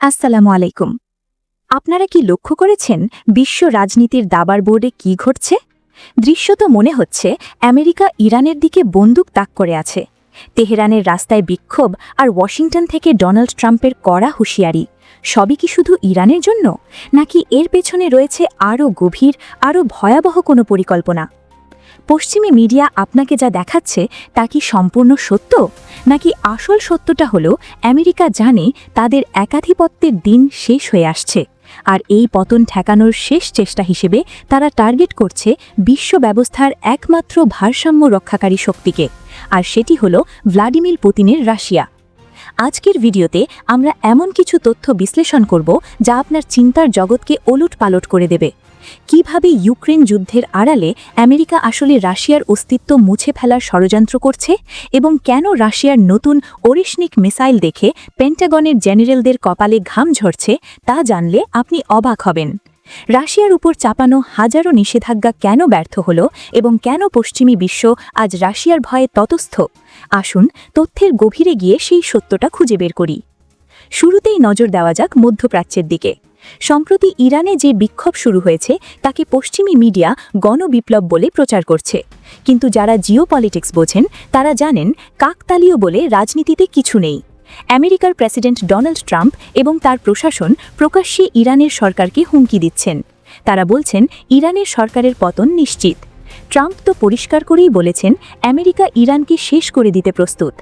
আসসালামু আলাইকুম। আপনারা কি লক্ষ্য করেছেন বিশ্ব রাজনীতির দাবার বোর্ডে কি ঘটছে? দৃশ্য তো মনে হচ্ছে আমেরিকা ইরানের দিকে বন্দুক তাক করে আছে। তেহরানের রাস্তায় বিক্ষোভ আর ওয়াশিংটন থেকে ডোনাল্ড ট্রাম্পের কড়া হুঁশিয়ারি। সবই কি শুধু ইরানের জন্য? নাকি এর পেছনে রয়েছে আরও গভীর, আরও ভয়াবহ কোনো পরিকল্পনা? পশ্চিমী মিডিয়া আপনাকে যা দেখাচ্ছে তা কি সম্পূর্ণ সত্য? নাকি আসল সত্যটা হলো, আমেরিকা জানে তাদের একাধিপত্যের দিন শেষ হয়ে আসছে। আর এই পতন ঠেকানোর শেষ চেষ্টা হিসেবে তারা টার্গেট করছে বিশ্ব ব্যবস্থার একমাত্র ভারসাম্য রক্ষাকারী শক্তিকে। আর সেটি হল ভ্লাদিমির পুতিনের রাশিয়া। আজকের ভিডিওতে আমরা এমন কিছু তথ্য বিশ্লেষণ করব যা আপনার চিন্তার জগৎকে ওলট পালট করে দেবে। কীভাবে ইউক্রেন যুদ্ধের আড়ালে আমেরিকা আসলে রাশিয়ার অস্তিত্ব মুছে ফেলার ষড়যন্ত্র করছে এবং কেন রাশিয়ার নতুন ওরিশনিক মিসাইল দেখে পেন্টাগনের জেনারেলদের কপালে ঘাম ঝরছে তা জানলে আপনি অবাক হবেন। রাশিয়ার উপর চাপানো হাজারো নিষেধাজ্ঞা কেন ব্যর্থ হল এবং কেন পশ্চিমী বিশ্ব আজ রাশিয়ার ভয়ে ততস্থ আসুন তথ্যের গভীরে গিয়ে সেই সত্যটা খুঁজে বের করি। শুরুতেই নজর দেওয়া যাক মধ্যপ্রাচ্যের দিকে। সম্প্রতি ইরানে যে বিক্ষোভ শুরু হয়েছে, তাকে পশ্চিমী মিডিয়া গণবিপ্লব বলে প্রচার করছে। কিন্তু যারা জিও পলিটিক্স বোঝেন, তারা জানেন কাকতালীয় বলে রাজনীতিতে কিছু নেই। আমেরিকার প্রেসিডেন্ট ডোনাল্ড ট্রাম্প এবং তার প্রশাসন প্রকাশ্যে ইরানের সরকারকে হুমকি দিচ্ছেন। তারা বলছেন, ইরানের সরকারের পতন নিশ্চিত। ট্রাম্প তো পরিষ্কার করেই বলেছেন, আমেরিকা ইরানকে শেষ করে দিতে প্রস্তুত।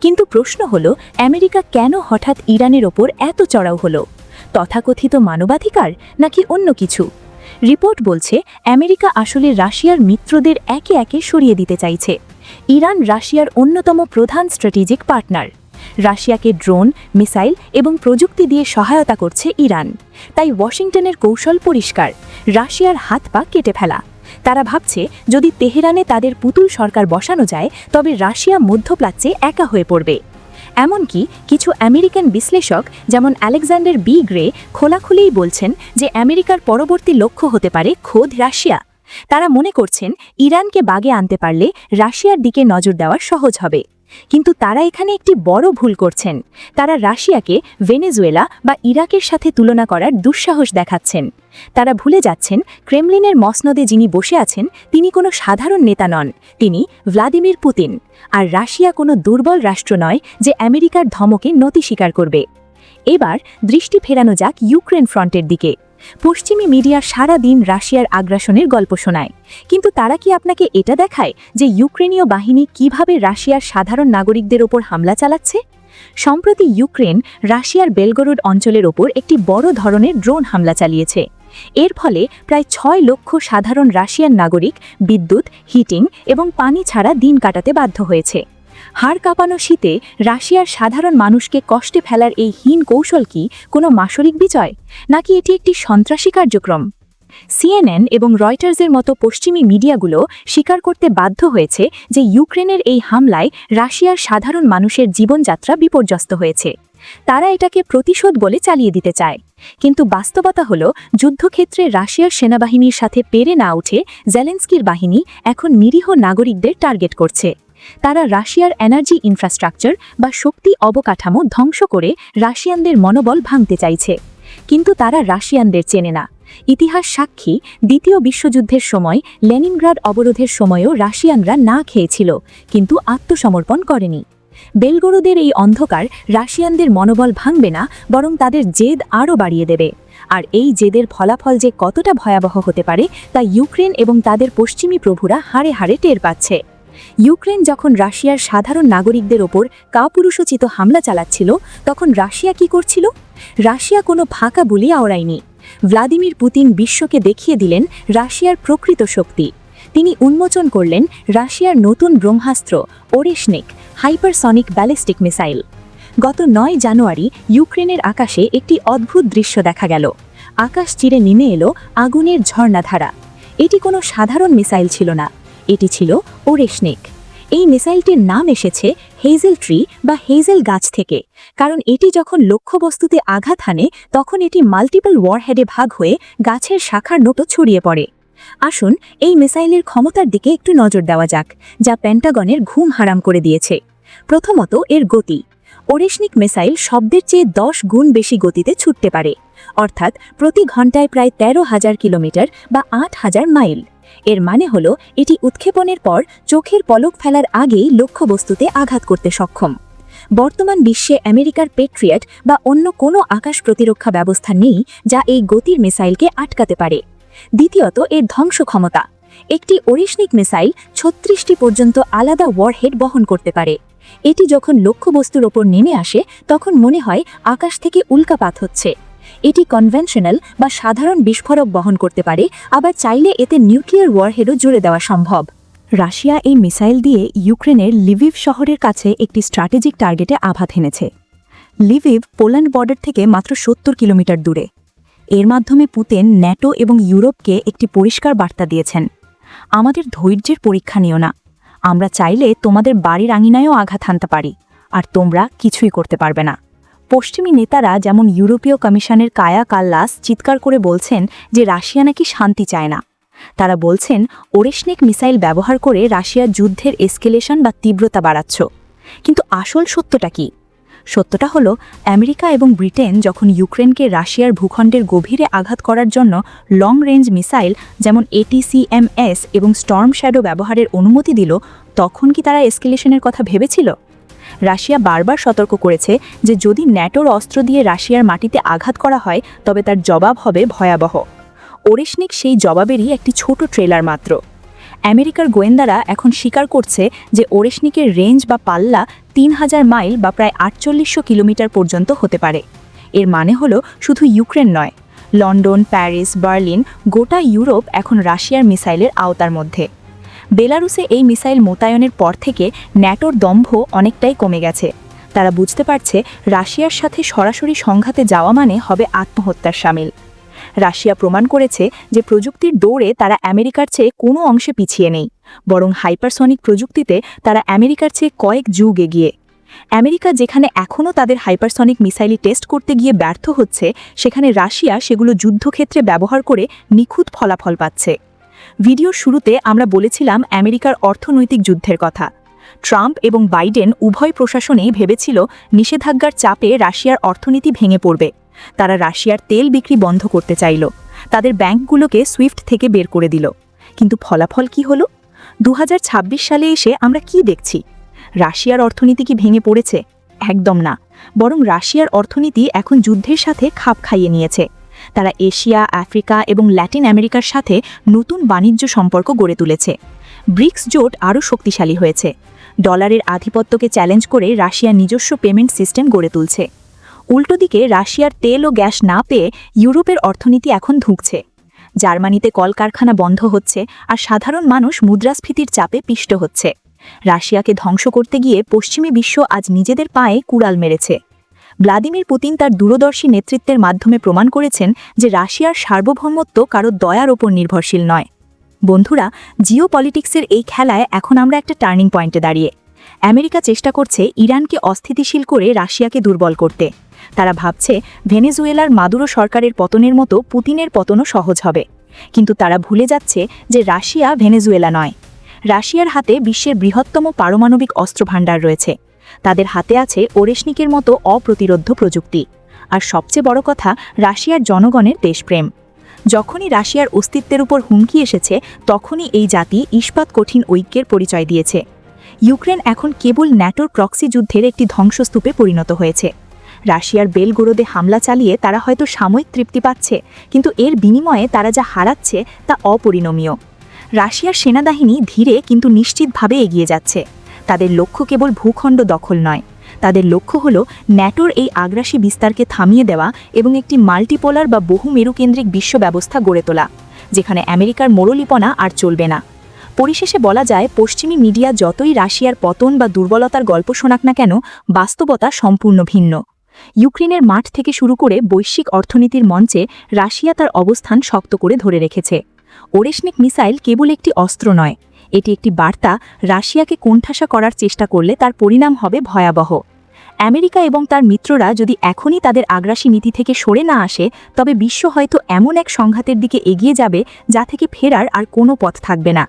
কিন্তু প্রশ্ন হল, আমেরিকা কেন হঠাৎ ইরানের ওপর এত চড়াও হলো? তথাকথিত মানবাধিকার নাকি অন্য কিছু? রিপোর্ট বলছে, আমেরিকা আসলে রাশিয়ার মিত্রদের একে একে সরিয়ে দিতে চাইছে। ইরান রাশিয়ার অন্যতম প্রধান স্ট্র্যাটেজিক পার্টনার। রাশিয়াকে ড্রোন, মিসাইল এবং প্রযুক্তি দিয়ে সহায়তা করছে ইরান। তাই ওয়াশিংটনের কৌশল পরিষ্কার, রাশিয়ার হাত পা কেটে ফেলা। তারা ভাবছে, যদি তেহরানে তাদের পুতুল সরকার বসানো যায়, তবে রাশিয়া মধ্যপ্রাচ্যে একা হয়ে পড়বে। এমনকি কিছু আমেরিকান বিশ্লেষক, যেমন আলেকজান্ডার বি গ্রে, খোলাখুলিই বলছেন যে আমেরিকার পরবর্তী লক্ষ্য হতে পারে খোদ রাশিয়া। তারা মনে করছেন, ইরানকে বাগে আনতে পারলে রাশিয়ার দিকে নজর দেওয়া সহজ হবে। কিন্তু তারা এখানে একটি বড় ভুল করছেন। তারা রাশিয়াকে ভেনেজুয়েলা বা ইরাকের সাথে তুলনা করার দুঃসাহস দেখাচ্ছেন। তারা ভুলে যাচ্ছেন, ক্রেমলিনের মসনদে যিনি বসে আছেন, তিনি কোনো সাধারণ নেতা নন, তিনি ভ্লাদিমির পুতিন। আর রাশিয়া কোনো দুর্বল রাষ্ট্র নয় যে আমেরিকার ধমকে নতি স্বীকার করবে। এবার দৃষ্টি ফেরানো যাক ইউক্রেন ফ্রন্টের দিকে। পশ্চিমী মিডিয়া সারা দিন রাশিয়ার আগ্রাসনের গল্প শোনায়। কিন্তু তারা কি আপনাকে এটা দেখায় যে ইউক্রেনীয় বাহিনী কীভাবে রাশিয়ার সাধারণ নাগরিকদের ওপর হামলা চালাচ্ছে? সম্প্রতি ইউক্রেন রাশিয়ার বেলগরোড অঞ্চলের ওপর একটি বড় ধরনের ড্রোন হামলা চালিয়েছে। এর ফলে প্রায় ছয় লক্ষ সাধারণ রাশিয়ান নাগরিক বিদ্যুৎ, হিটিং এবং পানি ছাড়া দিন কাটাতে বাধ্য হয়েছে। হাড় কাঁপানো শীতে রাশিয়ার সাধারণ মানুষকে কষ্টে ফেলার এই হীন কৌশল কি কোনো মাসরিক বিজয়? নাকি এটি একটি সন্ত্রাসী কার্যক্রম? সিএনএন এবং রয়টার্সের মতো পশ্চিমী মিডিয়াগুলো স্বীকার করতে বাধ্য হয়েছে যে ইউক্রেনের এই হামলায় রাশিয়ার সাধারণ মানুষের জীবনযাত্রা বিপর্যস্ত হয়েছে। তারা এটাকে প্রতিশোধ বলে চালিয়ে দিতে চায়। কিন্তু বাস্তবতা হল, যুদ্ধক্ষেত্রে রাশিয়ার সেনাবাহিনীর সাথে পেরে না উঠে জেলেন্সকির বাহিনী এখন নিরীহ নাগরিকদের টার্গেট করছে। তারা রাশিয়ার এনার্জি ইনফ্রাস্ট্রাকচার বা শক্তি অবকাঠামো ধ্বংস করে রাশিয়ানদের মনোবল ভাঙতে চাইছে। কিন্তু তারা রাশিয়ানদের চেনে না। ইতিহাস সাক্ষী, দ্বিতীয় বিশ্বযুদ্ধের সময় লেনিনগ্রাড অবরোধের সময়ও রাশিয়ানরা না খেয়েছিল, কিন্তু আত্মসমর্পণ করেনি। বেলগরোদের এই অন্ধকার রাশিয়ানদের মনোবল ভাঙবে না, বরং তাদের জেদ আরও বাড়িয়ে দেবে। আর এই জেদের ফলাফল যে কতটা ভয়াবহ হতে পারে, তা ইউক্রেন এবং তাদের পশ্চিমী প্রভুরা হাড়ে হাড়ে টের পাচ্ছে। ইউক্রেন যখন রাশিয়ার সাধারণ নাগরিকদের ওপর কাপুরুষোচিত হামলা চালাচ্ছিল, তখন রাশিয়া কি করছিল? রাশিয়া কোনো ফাঁকা বুলি আওড়ায়নি। ভ্লাদিমির পুতিন বিশ্বকে দেখিয়ে দিলেন রাশিয়ার প্রকৃত শক্তি। তিনি উন্মোচন করলেন রাশিয়ার নতুন ব্রহ্মাস্ত্র, ওরেশনিক, হাইপারসনিক ব্যালিস্টিক মিসাইল। গত নয় জানুয়ারি ইউক্রেনের আকাশে একটি অদ্ভুত দৃশ্য দেখা গেল। আকাশ চিরে নেমে এলো আগুনের ঝর্ণাধারা। এটি কোনো সাধারণ মিসাইল ছিল না। এটি ছিল ওরেশনিক। এই মিসাইলটির নাম এসেছে হেজেল ট্রি বা হেজেল গাছ থেকে, কারণ এটি যখন লক্ষ্যবস্তুতে আঘাত হানে, তখন এটি মাল্টিপল ওয়ারহেডে ভাগ হয়ে গাছের শাখার নতো ছড়িয়ে পড়ে। আসুন এই মিসাইলের ক্ষমতার দিকে একটু নজর দেওয়া যাক, যা প্যান্টাগনের ঘুম হারাম করে দিয়েছে। প্রথমত এর গতি। ওরেশনিক মিসাইল শব্দের চেয়ে দশ গুণ বেশি গতিতে ছুটতে পারে, অর্থাৎ প্রতি ঘন্টায় প্রায় তেরো হাজার কিলোমিটার বা আট হাজার মাইল। এর মানে হল, এটি উৎক্ষেপণের পর চোখের পলক ফেলার আগেই লক্ষ্যবস্তুতে আঘাত করতে সক্ষম। বর্তমান বিশ্বে আমেরিকার পেট্রিয়ট বা অন্য কোনো আকাশ প্রতিরক্ষা ব্যবস্থা নেই যা এই গতির মিসাইলকে আটকাতে পারে। দ্বিতীয়ত, এর ধ্বংস ক্ষমতা। একটি ওরিশনিক মিসাইল ছত্রিশটি পর্যন্ত আলাদা ওয়ারহেড বহন করতে পারে। এটি যখন লক্ষ্যবস্তুর ওপর নেমে আসে, তখন মনে হয় আকাশ থেকে উল্কাপাত হচ্ছে। এটি কনভেনশনাল বা সাধারণ বিস্ফোরক বহন করতে পারে, আবার চাইলে এতে নিউক্লিয়ার ওয়ারহেডও জুড়ে দেওয়া সম্ভব। রাশিয়া এই মিসাইল দিয়ে ইউক্রেনের লিভিভ শহরের কাছে একটি স্ট্র্যাটেজিক টার্গেটে আঘাত এনেছে লিভিভ পোল্যান্ড বর্ডার থেকে মাত্র সত্তর কিলোমিটার দূরে। এর মাধ্যমে পুতেন ন্যাটো এবং ইউরোপকে একটি পরিষ্কার বার্তা দিয়েছেন। আমাদের ধৈর্যের পরীক্ষা নিও না। আমরা চাইলে তোমাদের বাড়ির আঙিনায়ও আঘাত হানতে পারি, আর তোমরা কিছুই করতে পারবে না। পশ্চিমী নেতারা যেমন ইউরোপীয় কমিশনের কায়া কাল্লাস চিৎকার করে বলছেন যে রাশিয়া নাকি শান্তি চায় না। তারা বলছেন, ওরেশনিক মিসাইল ব্যবহার করে রাশিয়ার যুদ্ধের এসকেলেশন বা তীব্রতা বাড়াচ্ছ। কিন্তু আসল সত্যটা কি? সত্যটা হলো, আমেরিকা এবং ব্রিটেন যখন ইউক্রেনকে রাশিয়ার ভূখণ্ডের গভীরে আঘাত করার জন্য লং রেঞ্জ মিসাইল যেমন এটিসিএমএস এবং স্টর্ম শ্যাডো ব্যবহারের অনুমতি দিল, তখন কি তারা এসকেলেশনের কথা ভেবেছিল? রাশিয়া বারবার সতর্ক করেছে যে যদি ন্যাটোর অস্ত্র দিয়ে রাশিয়ার মাটিতে আঘাত করা হয়, তবে তার জবাব হবে ভয়াবহ। ওরেশনিক সেই জবাবেরই একটি ছোট ট্রেলার মাত্র। আমেরিকার গোয়েন্দারা এখন স্বীকার করছে যে ওরেশনিকের রেঞ্জ বা পাল্লা তিন হাজার মাইল বা প্রায় আটচল্লিশশো কিলোমিটার পর্যন্ত হতে পারে। এর মানে হলো শুধু ইউক্রেন নয়। লন্ডন, প্যারিস, বার্লিন, গোটা ইউরোপ এখন রাশিয়ার মিসাইলের আওতার মধ্যে। বেলারুসে এই মিসাইল মোতায়েনের পর থেকে ন্যাটোর দম্ভ অনেকটাই কমে গেছে। তারা বুঝতে পারছে রাশিয়ার সাথে সরাসরি সংঘাতে যাওয়া মানে হবে আত্মহত্যার সামিল। রাশিয়া প্রমাণ করেছে যে প্রযুক্তির দৌড়ে তারা আমেরিকার চেয়ে কোনো অংশে পিছিয়ে নেই, বরং হাইপারসনিক প্রযুক্তিতে তারা আমেরিকার চেয়ে কয়েক যুগ এগিয়ে। আমেরিকা যেখানে এখনও তাদের হাইপারসনিক মিসাইলি টেস্ট করতে গিয়ে ব্যর্থ হচ্ছে, সেখানে রাশিয়া সেগুলো যুদ্ধক্ষেত্রে ব্যবহার করে নিখুঁত ফলাফল পাচ্ছে। ভিডিওর শুরুতে আমরা বলেছিলাম আমেরিকার অর্থনৈতিক যুদ্ধের কথা। ট্রাম্প এবং বাইডেন উভয় প্রশাসনেই ভেবেছিল নিষেধাজ্ঞার চাপে রাশিয়ার অর্থনীতি ভেঙে পড়বে। তারা রাশিয়ার তেল বিক্রি বন্ধ করতে চাইল। তাদের ব্যাংকগুলোকে সুইফট থেকে বের করে দিল। কিন্তু ফলাফল কি হলো? দু হাজার ছাব্বিশ সালে এসে আমরা কি দেখছি? রাশিয়ার অর্থনীতি কি ভেঙে পড়েছে? একদম না। বরং রাশিয়ার অর্থনীতি এখন যুদ্ধের সাথে খাপ খাইয়ে নিয়েছে। তারা এশিয়া, আফ্রিকা এবং ল্যাটিন আমেরিকার সাথে নতুন বাণিজ্য সম্পর্ক গড়ে তুলেছে। ব্রিক্স জোট আরও শক্তিশালী হয়েছে। ডলারের আধিপত্যকে চ্যালেঞ্জ করে রাশিয়া নিজস্ব পেমেন্ট সিস্টেম গড়ে তুলছে। উল্টো দিকে, রাশিয়ার তেল ও গ্যাস না পেয়ে ইউরোপের অর্থনীতি এখন ধুঁকছে। জার্মানিতে কলকারখানা বন্ধ হচ্ছে আর সাধারণ মানুষ মুদ্রাস্ফীতির চাপে পিষ্ট হচ্ছে। রাশিয়াকে ধ্বংস করতে গিয়ে পশ্চিমী বিশ্ব আজ নিজেদের পায়ে কুড়াল মেরেছে। ভ্লাদিমির পুতিন তার দূরদর্শী নেতৃত্বের মাধ্যমে প্রমাণ করেছেন যে রাশিয়ার সার্বভৌমত্ব কারও দয়ার ওপর নির্ভরশীল নয়। বন্ধুরা জিও পলিটিক্সের এই খেলায় এখন আমরা একটা টার্নিং পয়েন্টে দাঁড়িয়ে। আমেরিকা চেষ্টা করছে ইরানকে অস্থিতিশীল করে রাশিয়াকে দুর্বল করতে। তারা ভাবছে ভেনেজুয়েলার মাদুরো সরকারের পতনের মতো পুতিনের পতনও সহজ হবে। কিন্তু তারা ভুলে যাচ্ছে যে রাশিয়া ভেনেজুয়েলা নয়। রাশিয়ার হাতে বিশ্বের বৃহত্তম পারমাণবিক অস্ত্রভাণ্ডার রয়েছে। তাদের হাতে আছে ওরেশনিকের মতো অপ্রতিরোধ্য প্রযুক্তি। আর সবচেয়ে বড় কথা, রাশিয়ার জনগণের দেশপ্রেম। যখনই রাশিয়ার অস্তিত্বের উপর হুমকি এসেছে, তখনই এই জাতি ইস্পাত কঠিন ঐক্যের পরিচয় দিয়েছে। ইউক্রেন এখন কেবল ন্যাটোর প্রক্সি যুদ্ধের একটি ধ্বংসস্তূপে পরিণত হয়েছে। রাশিয়ার বেলগোরোদে হামলা চালিয়ে তারা হয়তো সাময়িক তৃপ্তি পাচ্ছে, কিন্তু এর বিনিময়ে তারা যা হারাচ্ছে তা অপরিণমীয়। রাশিয়ার সেনাবাহিনী ধীরে কিন্তু নিশ্চিতভাবে এগিয়ে যাচ্ছে। তাদের লক্ষ্য কেবল ভূখণ্ড দখল নয়। তাদের লক্ষ্য হল ন্যাটোর এই আগ্রাসী বিস্তারকে থামিয়ে দেওয়া এবং একটি মাল্টিপোলার বা বহু মেরুকেন্দ্রিক বিশ্ব ব্যবস্থা গড়ে তোলা, যেখানে আমেরিকার মোড়লিপনা আর চলবে না। পরিশেষে বলা যায়, পশ্চিমী মিডিয়া যতই রাশিয়ার পতন বা দুর্বলতার গল্প শোনাক না কেন, বাস্তবতা সম্পূর্ণ ভিন্ন। ইউক্রেনের মাঠ থেকে শুরু করে বৈশ্বিক অর্থনীতির মঞ্চে রাশিয়া তার অবস্থান শক্ত করে ধরে রেখেছে। ওরেশনিক মিসাইল কেবল একটি অস্ত্র নয় এটি একটি বার্তা রাশিয়াকে কোণঠাসা করার চেষ্টা করলে তার পরিণাম হবে ভয়াবহ। আমেরিকা এবং তার মিত্ররা যদি এখনই তাদের আগ্রাসী নীতি থেকে সরে না আসে, তবে বিশ্ব হয়তো এমন এক সংঘাতের দিকে এগিয়ে যাবে যা থেকে ফেরার আর কোনো পথ থাকবে না।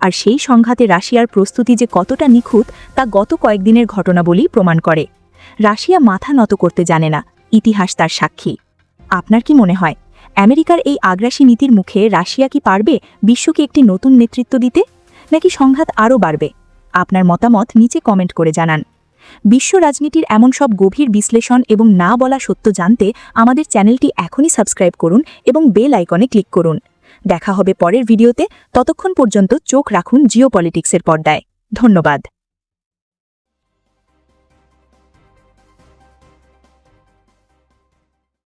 আর সেই সংঘাতে রাশিয়ার প্রস্তুতি যে কতটা নিখুঁত তা গত কয়েকদিনের ঘটনা বলেই প্রমাণ করে। রাশিয়া মাথা নত করতে জানে না, ইতিহাস তার সাক্ষী। আপনার কি মনে হয়, আমেরিকার এই আগ্রাসী নীতির মুখে রাশিয়া কি পারবে বিশ্বকে একটি নতুন নেতৃত্ব দিতে? নাকি সংঘাত আরও বাড়বে? আপনার মতামত নিচে কমেন্ট করে জানান। বিশ্ব রাজনীতির এমন সব গভীর বিশ্লেষণ এবং না বলা সত্য জানতে আমাদের চ্যানেলটি এখনই সাবস্ক্রাইব করুন এবং বেল আইকনে ক্লিক করুন। দেখা হবে পরের ভিডিওতে। ততক্ষণ পর্যন্ত চোখ রাখুন জিও পলিটিক্সের পর্দায়। ধন্যবাদ।